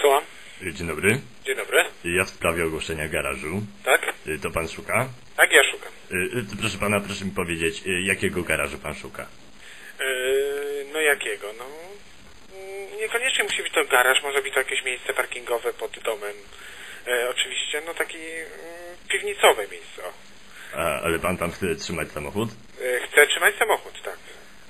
Słucham. Dzień dobry. Dzień dobry. Ja w sprawie ogłoszenia garażu. Tak? Y, To pan szuka? Tak, ja szukam. Y, y, Proszę pana, proszę mi powiedzieć, jakiego garażu pan szuka? No jakiego? No niekoniecznie musi być to garaż, może być to jakieś miejsce parkingowe pod domem. Oczywiście, no taki mm, piwnicowe miejsce. A, ale pan tam chce trzymać samochód? Chcę trzymać samochód, tak.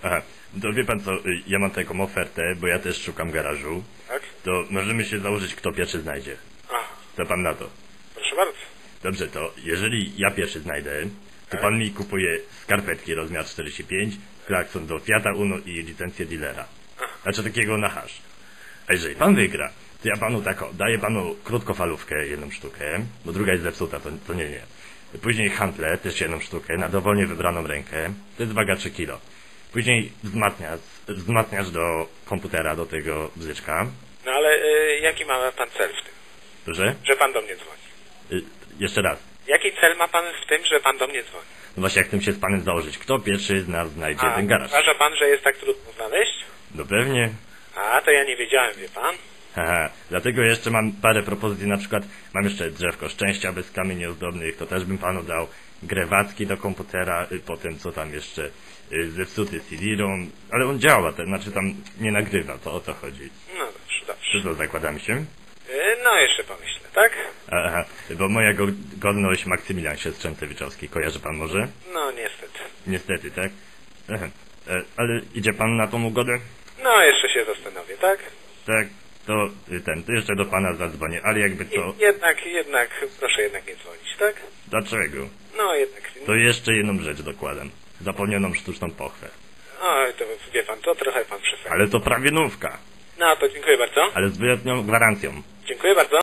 Aha, to wie pan co, y, ja mam taką ofertę, bo ja też szukam garażu. Tak? To możemy się założyć, kto pierwszy znajdzie. A, Co pan na to? proszę bardzo. Dobrze, to jeżeli ja pierwszy znajdę, to Tak. pan mi kupuje skarpetki rozmiar 45, klakson do Fiata Uno i licencję dealera. Znaczy takiego na hasz. A jeżeli pan wygra, to ja panu tak daję panu krótkofalówkę, jedną sztukę, bo druga jest zepsuta, to, to nie, nie. Później handlę, też jedną sztukę, na dowolnie wybraną rękę, to jest waga 3 kilo. Później wzmacniacz, wzmacniacz do komputera, do tego bzyczka. No ale e, jaki ma pan cel w tym, Proszę? że pan do mnie dzwoni? Y, jeszcze raz. Jaki cel ma pan w tym, że pan do mnie dzwoni? No właśnie, jak tym się z panem założyć? Kto pierwszy z nas znajdzie A, ten garaż? uważa pan, że jest tak trudno znaleźć? No pewnie. A, to ja nie wiedziałem, wie pan. Haha, dlatego jeszcze mam parę propozycji, na przykład mam jeszcze drzewko szczęścia bez kamieni ozdobnych, to też bym panu dał grewacki do komputera, y, potem co tam jeszcze, y, zepsuty CD-ROM, ale on działa, to znaczy tam nie nagrywa, to o to chodzi. No dobrze, Czy dobrze. to zakładamy się? E, no jeszcze pomyślę, tak? Aha, bo moja go godność Maksymilian Siestrzętewiczowski, kojarzy pan może? No niestety. Niestety, tak? Aha, e, ale idzie pan na tą ugodę? No jeszcze się zastanowię, tak? Tak, to y, ten, to jeszcze do pana zadzwonię, ale jakby to, jednak, jednak, proszę jednak nie dzwonić, tak? dlaczego? No jednak. To jeszcze jedną rzecz dokładam. Zapomnianą sztuczną pochwę. Oj, to wie pan, to trochę pan przesadził. Ale to prawie nówka. No to dziękuję bardzo. Ale z wyjątkową gwarancją. Dziękuję bardzo.